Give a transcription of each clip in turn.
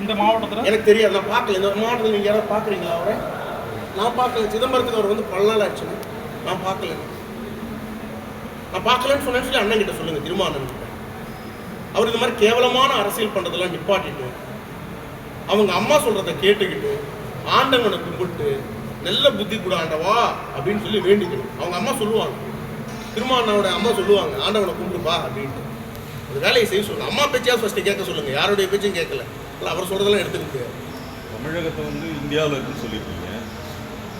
இந்த மாவட்டத்தில்? எனக்கு தெரியாது நான் பார்க்கல. இந்த மாவட்டத்தில் நீங்கள் யாராவது பார்க்குறீங்களா அவரை? நான் பார்க்கல. சிதம்பரத்துக்கு அவர் வந்து பல நாள் ஆச்சுன்னு. நான் பார்க்கல. நான் பார்க்கலன்னு சொன்னேன்னு சொல்லி அண்ணன் கிட்ட சொல்லுங்க திருமாவளவன் கிட்ட. அவர் இந்த மாதிரி கேவலமான அரசியல் பண்ணுறதெல்லாம் நிப்பாட்டிட்டு அவங்க அம்மா சொல்றதை கேட்டுக்கிட்டு ஆண்டவனை கும்பிட்டு நல்ல புத்தி கூட ஆண்டவா அப்படின்னு சொல்லி வேண்டிக்கணும் அவங்க அம்மா சொல்லுவாங்க. திருமாவளவனோட அம்மா சொல்லுவாங்க ஆண்டவனை கும்பிடுப்பா அப்படின்ட்டு. அந்த வேலையை செய்ய சொல்லுங்க அம்மா பேச்சையாவது ஃபஸ்ட்டு கேட்க சொல்லுங்க. யாருடைய பேச்சும் கேட்கல. இல்லை அவர் சொல்றதெல்லாம் எடுத்துக்கிட்டு. தமிழகத்தை வந்து இந்தியாவில் இருக்குன்னு சொல்லியிருக்கீங்க.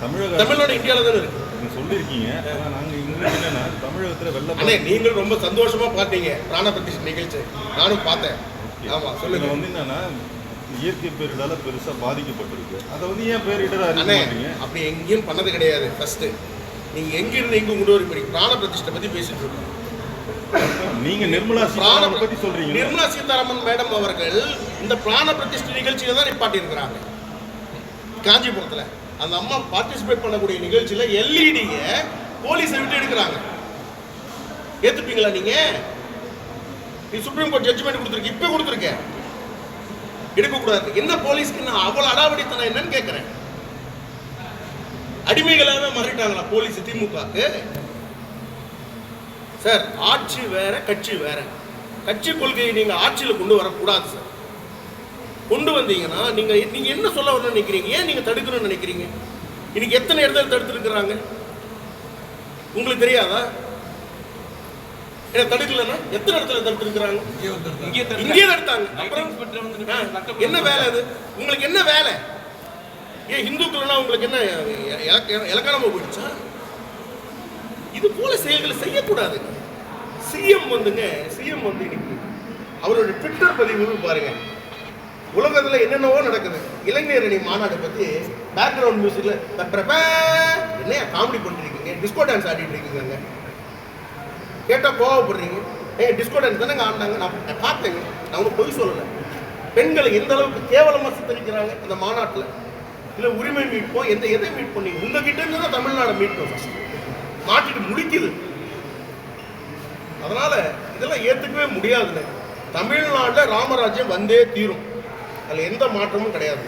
தமிழக தமிழ்நாடு இந்தியாவில் தானே இருக்கு. நீங்க சொல்லியிருக்கீங்க. ஆனால் நாங்கள் இங்கே என்னன்னா தமிழகத்தில் வெள்ள அண்ணே நீங்கள் ரொம்ப சந்தோஷமா பார்த்தீங்க. பிராண பிரதிஷ்டை நிகழ்ச்சி. நானும் பார்த்தேன். ஆமா இதில் சொல்லுங்க. வந்து என்னன்னா இயற்கை பேரிடால பெருசாக பாதிக்கப்பட்டிருக்கு. அதை வந்து ஏன் பேரிடர் அறிவிக்க அண்ணே மாட்டீங்க? அப்படி எங்கேயும் பண்ணது கிடையாது. ஃபர்ஸ்ட் நீங்க எங்க இருந்து எங்க கொண்டு வரீங்க பிராண பிரதிஷ்டை பத்தி பேசிட்டு இருக்கோம். நீங்க நிர்மலா சீதாராமன் பத்தி சொல்றீங்க. நிர்மலா சீதாராமன் மேடம் அவர்கள் இந்த பிராண பிரதிஷ்டை நிகழ்ச்சியில தான் நிப்பாட்டி இருக்கிறாங்க காஞ்சிபுரத்துல. அந்த அம்மா பார்ட்டிசிபேட் பண்ணக்கூடிய நிகழ்ச்சியில எல்இடிய போலீஸை விட்டு எடுக்கிறாங்க. ஏத்துப்பீங்களா நீங்க? நீ சுப்ரீம் கோர்ட் ஜட்ஜ்மெண்ட் கொடுத்துருக்க இப்ப கொடுத்துருக்க. எடுக்கக்கூடாது. என்ன போலீஸ்க்கு நான் அவ்வளவு அடாவடித்தனம் என்னன்னு கேட்கிறேன் அடிமைகளாவே மாறிட்டாங்களா போலீஸ் திமுகக்கு சார் ஆட்சி வேற கட்சி வேற. கட்சி கொள்கையை நீங்க ஆட்சியில கொண்டு வரக்கூடாது சார். கொண்டு வந்தீங்கன்னா நீங்க நீங்க என்ன சொல்ல வரணும்னு நினைக்கிறீங்க? ஏன் நீங்க தடுக்கணும்னு நினைக்கிறீங்க? இன்னைக்கு எத்தனை இடத்துல தடுத்துருக்குறாங்க? உங்களுக்கு தெரியாதா? தடுக்கலன்னா எத்தனை இடத்துல தடுத்துருக்குறாங்க? இங்கே இங்கே தடுத்தாங்க. அப்புறம் என்ன வேலை அது? உங்களுக்கு என்ன வேலை? ஏன் இந்துக்கள்னா உங்களுக்கு என்ன இலக்க- இலக்கணமா போயிடுச்சா? இது போல செயல்களை செய்யக்கூடாது. சிஎம் வந்துங்க சிஎம் வந்து இன்னைக்கு அவரோட ட்விட்டர் பதிவு பாருங்க. உலகத்துல என்னென்னவோ நடக்குது. இளைஞர் அணி மாநாடு பத்தி பேக்ரவுண்ட் மியூசிக்ல என்னையா காமெடி பண்ணிருக்கீங்க டிஸ்கோ டான்ஸ் ஆடிட்டு இருக்கீங்க கேட்டா கோவப்படுறீங்க. ஏன் டிஸ்கோ டான்ஸ் தானே ஆடினாங்க. நான் பார்த்தேங்க. நான் ஒன்றும் பொய் சொல்லலை. பெண்களை எந்த அளவுக்கு கேவலமாக சித்தரிக்கிறாங்க அந்த மாநாட்டில்? இல்லை உரிமை மீட்போம் எந்த எதை மீட் பண்ணி? உங்ககிட்ட இருந்து தான் தமிழ்நாடு மீட்போம் ஃபஸ்ட்டு மாட்டிட்டு முடிக்குது. அதனால இதெல்லாம் ஏத்துக்கவே முடியாதுல்ல. தமிழ்நாட்டில் ராமராஜ்யம் வந்தே தீரும். அதுல எந்த மாற்றமும் கிடையாது.